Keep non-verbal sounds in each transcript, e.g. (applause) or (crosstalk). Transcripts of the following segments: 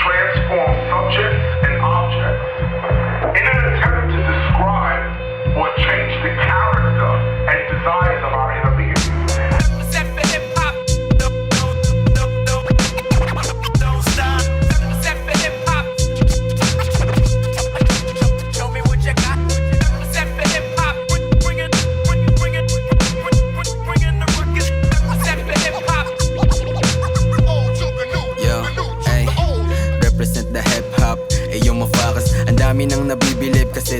prayer.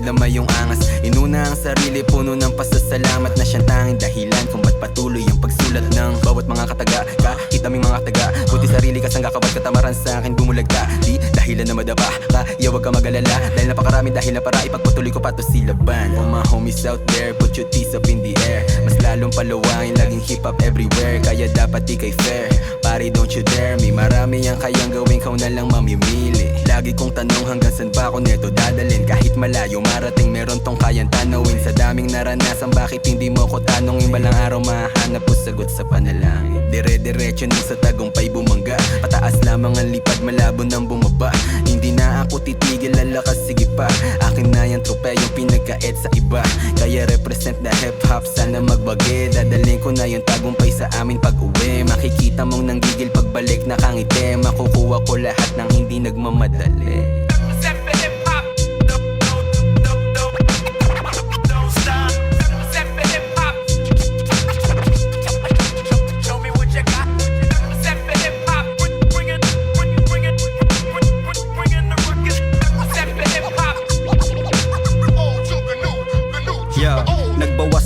Na may yung angas. Inuna ang sarili, puno ng pasasalamat Na siyang tanging dahilan kung ba't patuloy ang pagsulat ng Bawat mga kataga, kahit aming mga taga Buti sarili ka sangga kapag katamaran sa akin bumulag ka Di dahilan na madapa ka, iya wag ka mag-alala. Dahil napakaraming dahilan para ipagpatuloy ko pa to silaban For my homies out there, put your teeth up in the air. Mas lalong palawangin, laging hip hop everywhere. Kaya dapat di kay fair Pare don't you dare me. Marami ang kayang gawin, kau na lang mamimili. Lagi kong tanong hanggang saan ba ako neto dadalhin? Kahit malayo marating meron tong kayang tanawin. Sa daming naranasan bakit hindi mo ko tanongin? Balang araw mahanap ko sagot sa panalangin. Dire-diretso nang sa tagumpay bumangga. Pataas lamang ang lipad malabo nang bumaba. Hindi na ako titigil lalakas sige pa yung trope yung pinagkait sa iba. Kaya represent na hip hop sana magbagi Dadalhin ko na yung tagumpay sa amin pag uwi Makikita mong nanggigil pagbalik nakangiti Makukuha ko lahat ng hindi nagmamadali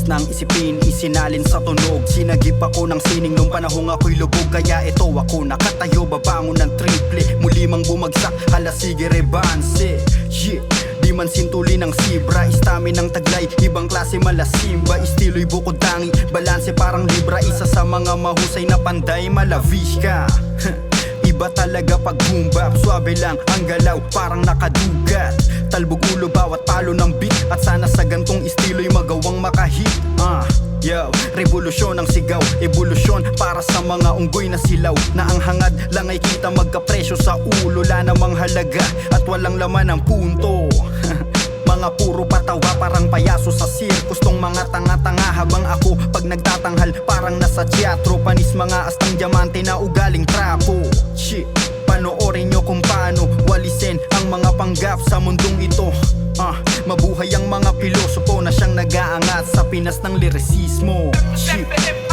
nagbawas ng isipin, isinalin sa tunog. Sinagip ako ng sining nung panahong ako'y lubog. Kaya ito ako nakatayo, babangon ng triple. Muli mang bumagsak, hala sige rebanse Yeah, di man sintuli ng sibra Istami ng taglay, ibang klase malasimba Istilo'y bukod tangi, balanse parang libra Isa sa mga mahusay na panday, malavish ka. (laughs) Iba talaga pag boom bap Suabe lang ang galaw parang nakadugat. Talbog ulo bawat palo ng beat. At sana sa gantong estilo'y magawang makahit Ah, yo, revolusyon ang sigaw Evolusyon para sa mga unggoy na silaw. Na ang hangad lang ay kita magkapresyo sa ulo. La namang halaga at walang laman ang punto. (laughs) Mga puro patawa parang payaso sa circus Tong mga tanga-tanga habang ako Pag nagtatanghal parang nasa teatro. Panis mga astang diamante na ugaling trapo. Shit, panoorin nyo kung paano Walisin ang mga panggap sa mundong ito. Ah, mabuhay ang mga pilosopo na siyang nag-aangat Sa pinas ng lirisismo Shit.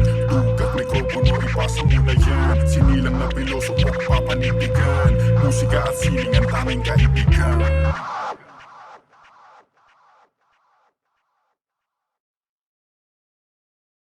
Kakaiba yan At mikropono ipasa mo na yan Sinilang na pilosopo papanindigan Musika at sining ang tanging kaibigan